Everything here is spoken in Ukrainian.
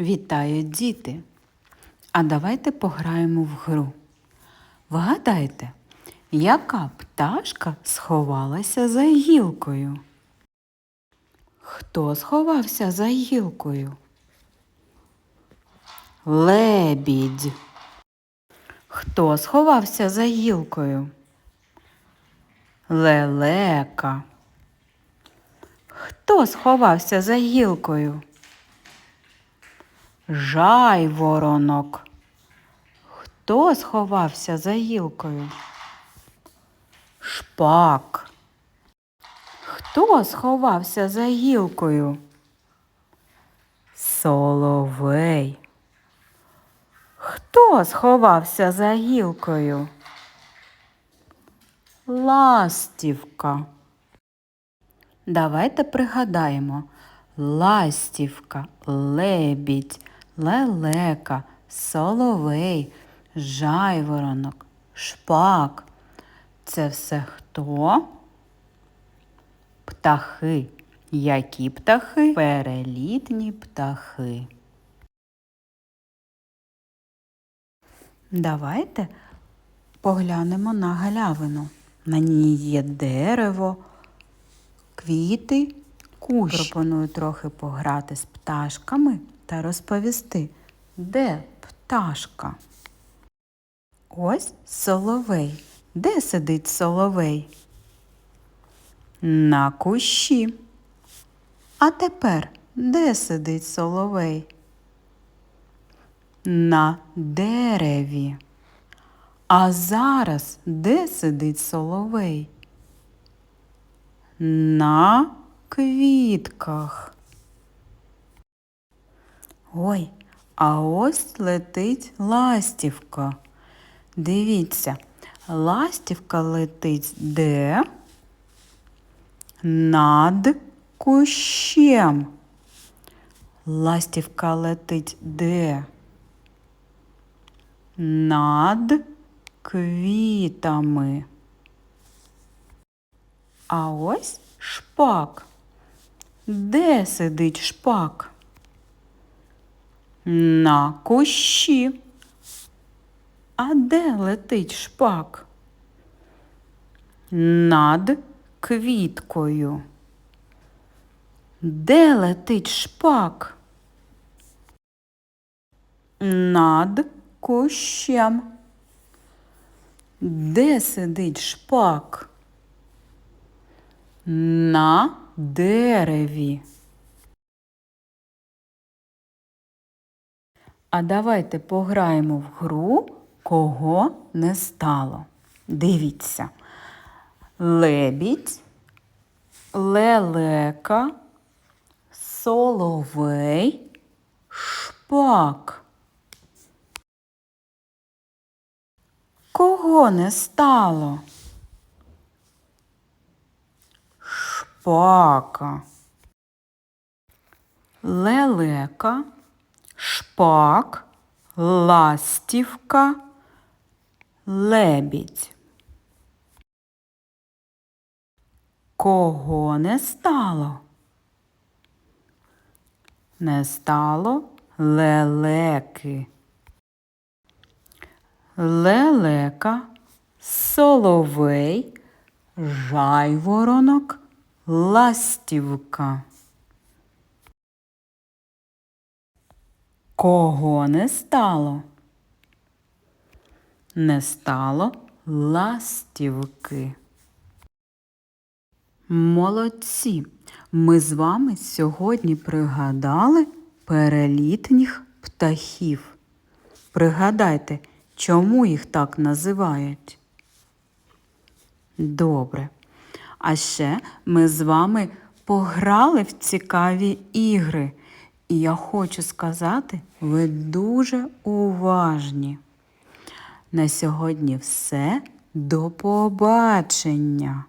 Вітаю, діти! А давайте пограємо в гру. Вгадайте, яка пташка сховалася за гілкою? Хто сховався за гілкою? Лебідь. Хто сховався за гілкою? Лелека. Хто сховався за гілкою? Жайворонок. Хто сховався за гілкою? Шпак. Хто сховався за гілкою? Соловей. Хто сховався за гілкою? Ластівка. Давайте пригадаємо ластівка, лебідь, лелека, соловей, жайворонок, шпак. Це все хто? Птахи. Які птахи? Перелітні птахи. Давайте поглянемо на галявину. На ній є дерево, квіти, кущ. Пропоную трохи пограти з пташками та розповісти, де пташка. Ось соловей. Де сидить соловей? На кущі. А тепер де сидить соловей? На дереві. А зараз де сидить соловей? На квітках. Ой, а ось летить ластівка. Дивіться, ластівка летить де? Над кущем. Ластівка летить де? Над квітами. А ось шпак. Де сидить шпак? На кущі. А де летить шпак? Над квіткою. Де летить шпак? Над кущем. Де сидить шпак? На дереві. А давайте пограємо в гру, кого не стало. Дивіться. Лебідь, лелека, соловей, шпак. Кого не стало? Шпака. Лелека, шпак, ластівка, лебідь. Кого не стало? Не стало лелеки. Лелека, соловей, жайворонок, ластівка. Кого не стало? Не стало ластівки. Молодці! Ми з вами сьогодні пригадали перелітніх птахів. Пригадайте, чому їх так називають? Добре. А ще ми з вами пограли в цікаві ігри. І я хочу сказати, ви дуже уважні. На сьогодні все. До побачення!